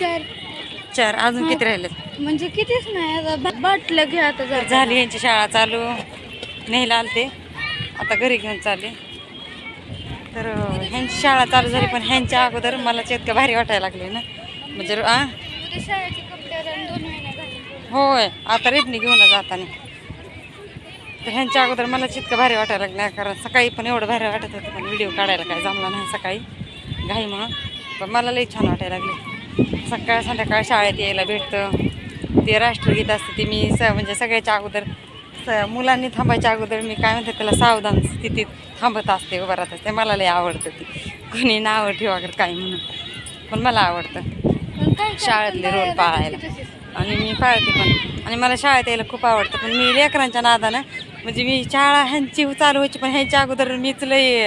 चार. चार? अजून किती राहिले म्हणजे कितीच नाही आता बाटलं घ्या आता जरा. झाली यांची शाळा चालू. न्यायला आलते. आता घरी घेऊन चालले. तर अं, ह्यांची शाळा चालू झाली पण ह्यांच्या अगोदर मला इतकं भारी वाटायला लागले ना. म्हणजे आ उद्या शाळेचे कपडे आणि दोन महिने घालून. होय आता रेडणी घेऊन जाताना. तर ह्यांच्या अगोदर मला इतकं भारी वाटायला लागलं कारण सकाळी पण एवढं भारी वाटत होतं पण व्हिडिओ काढायला काय जमला नाही सकाळी. घाई म्हणून. पण मला लई छान वाटायला लागले. सकाळ संध्याकाळ शाळेत यायला भेटतं. ते राष्ट्रगीत असतं ते मी स म्हणजे सगळ्याच्या अगोदर स मुलांनी थांबायच्या अगोदर मी काय म्हणते त्याला सावधान स्थितीत थांबत असते उभं राहत असते. मला लई आवडतं ते. कोणी नावं ठेवा काय म्हणून. पण मला आवडतं. शाळेतले रोल पाळायला. आणि मी पाळते पण. आणि मला शाळेत यायला खूप आवडतं. पण मी लेकरांच्या नादानं म्हणजे मी शाळा ह्यांची चालू व्हायची पण ह्यांच्या अगोदर मीच लई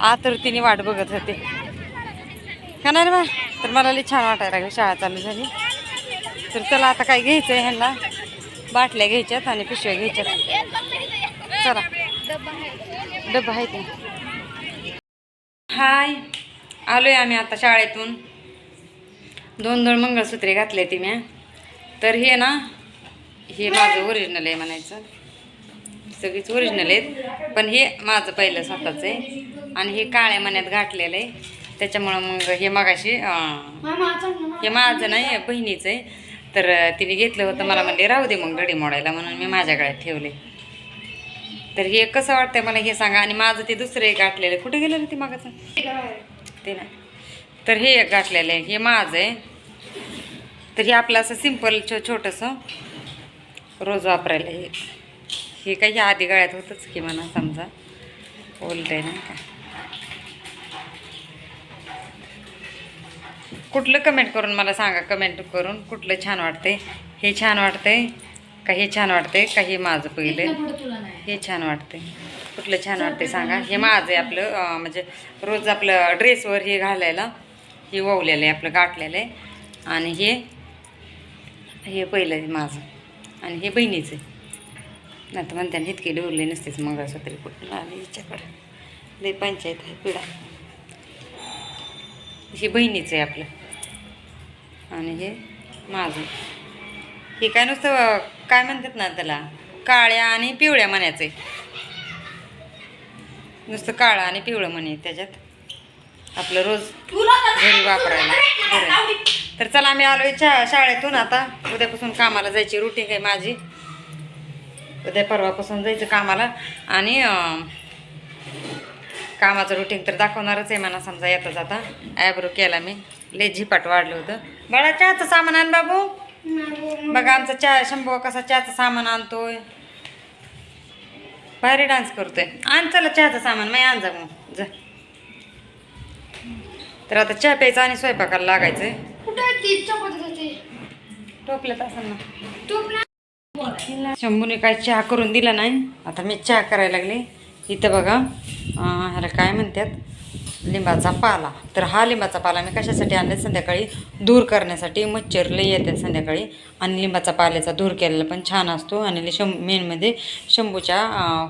आतुरतीने वाट बघत होते. का नाही रे बा? तर मला लई छान वाटायला लागली शाळा चालू झाली. तर चला आता काय घ्यायचं आहे ह्यांना? बाटल्या घ्यायच्यात आणि पिशव्या घ्यायच्यात. चला. डब्बा आहे. डब्बा आहे ते हाय. आलोय आम्ही आता शाळेतून. दोन दोन मंगळसूत्रे घातले ती म्या तर हे ना हे माझं ओरिजिनल आहे म्हणायचं. सगळीच ओरिजिनल आहेत. पण हे माझं पहिलं स्वतःचं आहे. आणि हे काळ्या मण्यात घातलेलं आहे. त्याच्यामुळं मग हे मागाशी हे माझं नाही बहिणीचं आहे. तर तिने घेतलं होतं. मला म्हणले राहू दे मग घडी मोडायला म्हणून मी माझ्या गळ्यात ठेवले. तर हे कसं वाटतंय मला हे सांगा. आणि माझं ते दुसरं एक गाठलेलं कुठे गेलं ते मागाचं ते नाही तर हे एक गाठलेलं आहे. हे माझं आहे. तर हे आपलं असं सिंपल छो छोटंसं रोज वापरायला हे. हे काही आधी गळ्यात होतंच की म्हणा समजा. ओलतंय नाही का? कुठलं कमेंट करून मला सांगा? कमेंट करून कुठलं छान वाटतंय? हे छान वाटतंय का हे छान वाटतंय का हे माझं पहिलं. हे छान वाटतंय. कुठलं छान वाटतंय सांगा? हे माझं आहे आपलं म्हणजे रोज आपलं ड्रेसवर हे घालायला हे ओवलेलं आहे आपलं गाठलेलं आहे. आणि हे हे पहिलं आहे माझं. आणि हे बहिणीचं आहे. नाही तर म्हणते इतके डोरले नसतेच मंगळसूत्री. कुठून आली हिच्याकडं? लई पंचायत आहे पिढा. हे बहिणीचं आहे आपलं. आणि हे माझं. हे काय नुसतं काय म्हणतात ना त्याला? काळ्या आणि पिवळ्या मण्याचं आहे नुसतं काळं आणि पिवळं म्हणे आहे त्याच्यात. आपलं रोज घरी वापरायला. आहे. तर चला आम्ही आलोय शा शाळेतून आता. उद्यापासून कामाला जायची रुटीन आहे माझी. उद्या परवापासून जायचं कामाला. आणि कामाचं रुटीन तर दाखवणारच आहे मला समजा येताच आता. ॲब्रो केला मी. लय झिपाट वाढलं होतं. बाळा चहाचं सामान आण बाबू. बघा आमचा चहा शंभू कसा चहाचं सामान आणतोय. भारी डान्स करतोय. आण चला चहाचं सामान मी आण जा मग. जा. तर आता चहा प्यायचा आणि स्वयंपाकाला लागायचंय. टोपल्यात असं ना. शंभूने काय चहा करून दिला नाही. आता मी चहा करायला लागले. इथं बघा. ह्याला काय म्हणतात? लिंबाचा पाला. तर हा लिंबाचा पाला मी कशासाठी आणला संध्याकाळी? दूर करण्यासाठी. मच्छर लई येतात संध्याकाळी. आणि लिंबाचा पाल्याचा धूर केलेला पण छान असतो. आणि शं मेनमध्ये म्हणजे शंभूच्या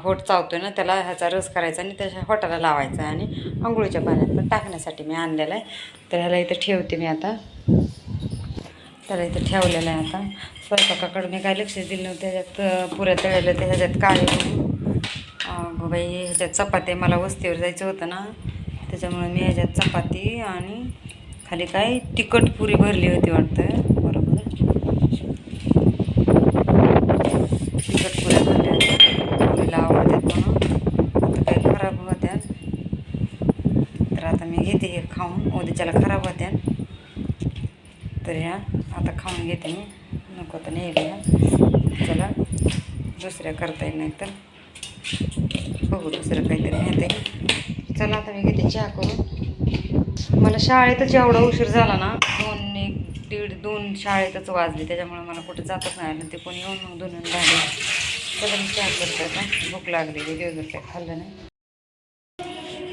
होट चावतो ना त्याला ह्याचा रस करायचा आणि त्याच्या होटाला लावायचा आणि आंघोळीच्या पाण्यात पण टाकण्यासाठी मी आणलेला आहे. तर ह्याला इथं ठेवते मी आता. त्याला इथं ठेवलेलं आहे आता. स्वयंपाकाकडे मी काय लक्ष दिलं नव्हतं. त्याच्यात पुऱ्या तळलेल्या ते ह्याच्यात काळे अगं बाई ह्याच्यात चपाती मला वस्तीवर जायचं होतं ना त्याच्यामुळे मी ह्याच्यात चपाती आणि खाली काय तिखट पुरी भरली होती वाटतं. बरोबर? तिखट पुऱ्या भरल्या होत्या पुरीला आवडतात म्हणून. आता काही खराब होत्या. तर आता मी घेते हे खाऊन. उद्याच्याला खराब होत्या. तर ह्या आता खाऊन घेते मी. नको तर नाही चला दुसऱ्या करता येईल नाही तर बघू दुसरं काहीतरी नेते चला आता मी घेते चहा करून. मला शाळेतच एवढा उशीर झाला ना दोन एक दीड दोन शाळेतच वाजले. त्याच्यामुळे मला कुठे जातच नाही आलं. ते कोणी येऊन मग दोन झाले. चला मी चहा करते आता. भूक लागलेली दिवसभर काय खाल्लं नाही.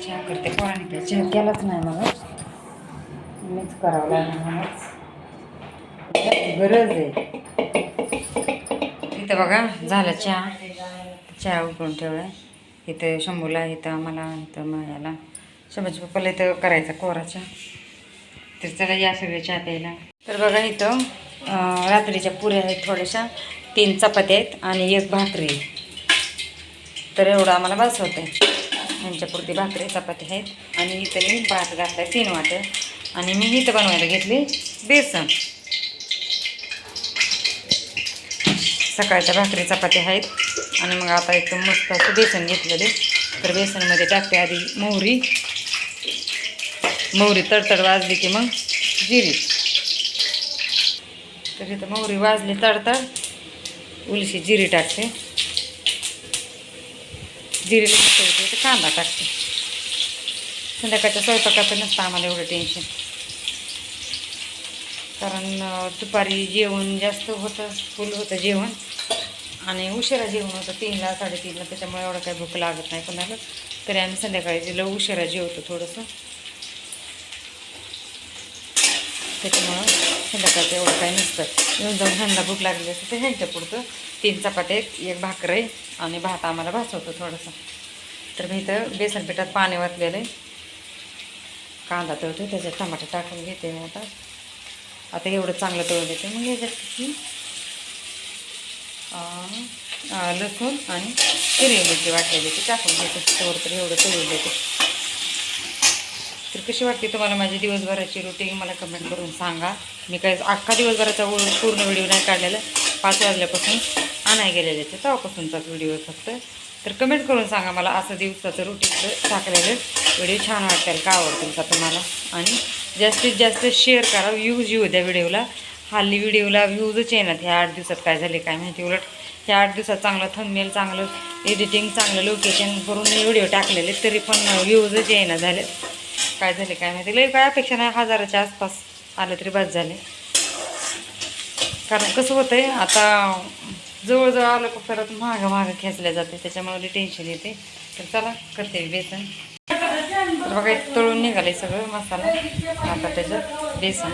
चहा करते. कोणाने काय चहा केलाच नाही मला. मीच करावं लागणार गरज आहे. इथं बघा झालं चहा. चहा उकळून ठेवला इथं शंभूला इथं मला इथं मायाला. शंभूच्या पप्पाला इथं करायचा कोरा चहा तर चला या सगळ्या चहा प्यायला. तर बघा इथं रात्रीच्या पुऱ्या आहेत थोड्याशा. तीन चपात्या आहेत आणि एक भाकरी तर एवढं आम्हाला बस होतं यांच्यापुरती भाकरी चपाती आहेत. आणि इथं मी भात घातला तीन वाट्या आणि मी इथं बनवायला घेतली बेसन. सकाळच्या भाकरी चपात्या आहेत. आणि मग आता एकदम मस्त असं बेसन घेतलेले तर बेसनमध्ये टाकते आधी मोहरी. मोहरी तडतड वाजली की मग जिरी. तर इथं मोहरी वाजली तडतड. उलशी जिरी टाकते. जिरीला तर कांदा टाकते. संध्याकाळच्या स्वयंपाकाचं नसतं आम्हाला एवढं टेन्शन कारण दुपारी जेवण जास्त होतं फुल होतं जेवण. आणि उशिरा जेवण होतं तीनला साडेतीनला त्याच्यामुळे एवढं काही भूक लागत नाही कोणाला. तरी आम्ही संध्याकाळी जिला उशिरा जेवतो थोडंसं. त्याच्यामुळं संध्याकाळचं एवढं काही नसतं. येऊन जाऊन ह्यांना भूक लागली असते तर ह्यांच्या पुढचं तीन चपात्या एक भाकर आहे आणि भात आम्हाला भासवतो थोडंसं. तर मी इथं बेसन पिठात पाणी वाचलेलं आहे. कांदा तळतो त्याच्यात टमाटर टाकून घेते मी आता. आता एवढं चांगलं तळून देते. मग याच्यात किती लसूण आणि हिरवी मिरची वाटलेली ती टाकून घेते. तोवर तर एवढं तळून देते. तर कशी वाटते तुम्हाला माझी दिवसभराची रुटीन मला कमेंट करून सांगा. मी काय अख्खा दिवसभराचा पूर्ण व्हिडिओ नाही काढलेला. पाच वाजल्यापासून आणाय गेलेले ते तेव्हापासूनचाच व्हिडिओ फक्त. तर कमेंट करून सांगा मला असं दिवसाचं रुटीनचं टाकलेलं व्हिडिओ छान वाटेल का? आवडतील का तुम्हाला? आणि जास्तीत जास्त शेअर करा व्ह्यूज येऊ द्या व्हिडिओला हल्ली व्हिडिओला व्ह्यूजच येणार ह्या आठ दिवसात काय झाले काय माहिती उलट. ह्या आठ दिवसात चांगलं थंबनेल चांगलं एडिटिंग चांगलं लोकेशन करून व्हिडिओ टाकलेले तरी पण व्ह्यूजच येणं झाले काय झाले काय माहिती. लई काय अपेक्षा नाही हजाराच्या आसपास आलं तरी बस झाले. कारण कसं होतं आहे आता जवळजवळ आलं का परत मागं मागं खेचल्या जाते त्याच्यामुळे टेन्शन येते. तर चला करते बेसन. बघा तळून निघाले सगळं मसाला. आता त्याच्यात बेसन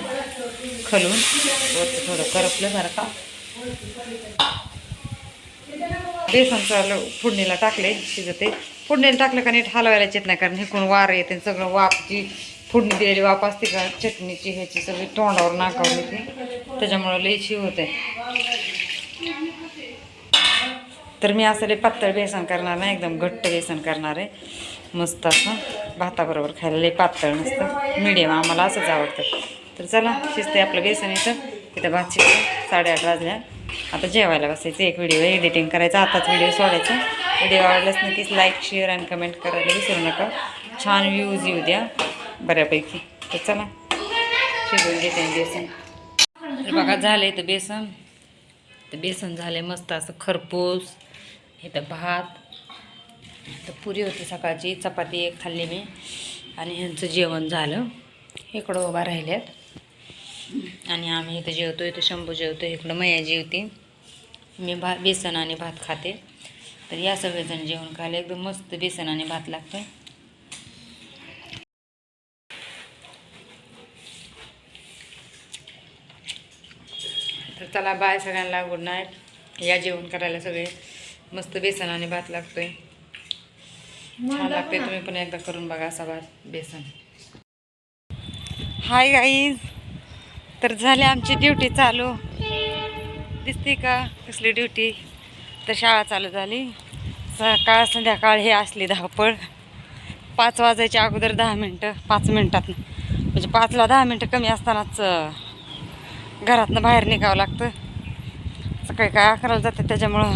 खलून. वरती थोडं करपलं जरा का. बेसनचं ल- फोडणीला टाकले शिजते. फोडणीला टाकलं का नीट हलवायला येत नाही कारण हिकून वार येते सगळं वाफची फोडणी दिलेली वाप असते का चटणीची ह्याची सगळी तोंडावर नाकावर येते. त्याच्यामुळं लयची होते तर मी असं लई पातळ बेसन करणार नाही एकदम घट्ट बेसन करणार आहे. मस्त असं भाताबरोबर खायला लई पातळ नसतं मिडियम आम्हाला असंच आवडतं. तर चला शिजते आपलं बेसन इथं. इथं भात शिजतं साडेआठ वाजल्या. आता जेवायला बसायचं एक व्हिडिओ एडिटिंग करायचा आताच व्हिडिओ सोडायचा. व्हिडिओ आवडलाच नक्कीच लाईक शेअर आणि कमेंट करायला विसरू नका. छान व्ह्यूज येऊ द्या बऱ्यापैकी. तर चला शिजवून घेते बेसन. तर बघा झालं आहे तर बेसन. तर बेसन झालं मस्त असं खरपूस. इथं भात तर पुरी होती सकाळची चपाती एक खाल्ली मी आणि ह्यांचं जेवण झालं. इकडं उभा राहिल्यात. आणि आम्ही इथं जेवतो इथं शंभू जेवतो इकडं मैया जेवते. मी भा बेसन आणि भात खाते. तर या सगळेजण जेवण खायला एकदम मस्त बेसन आणि भात लागतो तर चला बाय सगळ्यांना गुड नाईट. या जेवण करायला सगळे. मस्त बेसन आणि भात लागतोय. छान लागते तुम्ही पण एकदा करून बघा असा भात बेसन. हाय गाईज तर झाली आमची ड्युटी चालू. दिसते का कसली ड्युटी तर शाळा चालू झाली. सकाळ संध्याकाळ हे असली धावपळ. पाच वाजायच्या अगोदर दहा मिनटं पाच मिनटात. म्हणजे पाचला दहा मिनटं कमी असतानाच घरातनं बाहेर निघावं लागतं. सकाळी काय अकराला जाते त्याच्यामुळं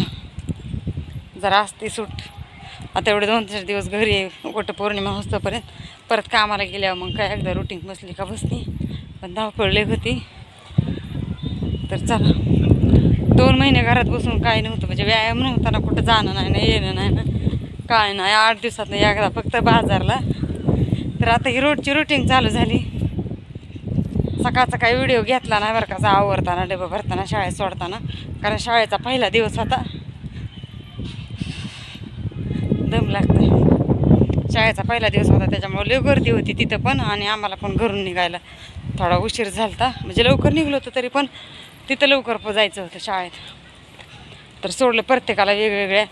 जरा असते सूट आता एवढे दोन चार दिवस घरी कुठं पौर्णिमा होतोपर्यंत परत कामाला गेल्यावर मग काय एकदा रुटीन बसली का बसली. पण धावपळले होती. तर चला. दोन महिने घरात बसून काय नव्हतं. म्हणजे व्यायाम नव्हता ना कुठं जाणं नाही ना येणं नाही ना काय नाही. आठ दिवसात एकदा फक्त बाजारला. तर आता ही रोडची रुटीन चालू झाली. सकाळचा काही व्हिडिओ घेतला नाही बरं का. आवरताना डबा भरताना शाळेत सोडताना. कारण शाळेचा पहिला दिवस होता. दम लागतं शाळेचा पहिला दिवस होता त्याच्यामुळे लय गर्दी होती तिथं पण आणि आम्हाला पण घरून निघायला थोडा उशीर झाला म्हणजे लवकर निघलो होतो तरी पण तिथं लवकर जायचं होतं शाळेत. तर सोडलं प्रत्येकाला वेगवेगळ्या.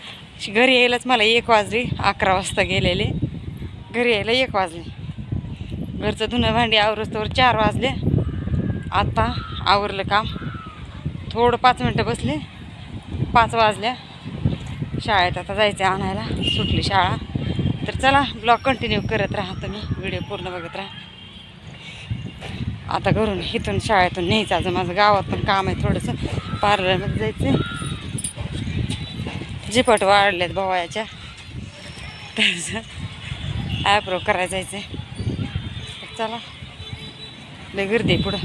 घरी यायलाच मला एक वाजली अकरा वाजता गेलेले. घरी यायला एक वाजले. घरचं धुणं भांडी आवरस्तोवर चार वाजले. आता आवरलं काम. थोडं पाच मिनटं बसले. पाच वाजल्या. शाळेत आता जायचं आणायला. सुटली शाळा. तर चला ब्लॉग कंटिन्यू करत राहा तुम्ही. व्हिडिओ पूर्ण बघत राहा. आता घरून इथून शाळेतून न्यायचं. आज माझं गावात पण काम आहे थोडंसं. पार्लरमध्ये जायचं जिपट वाढलेत भवायाच्या. त्याचं ॲप्रो करायला जायचं आहे चला लय गर्दी आहे पुढं.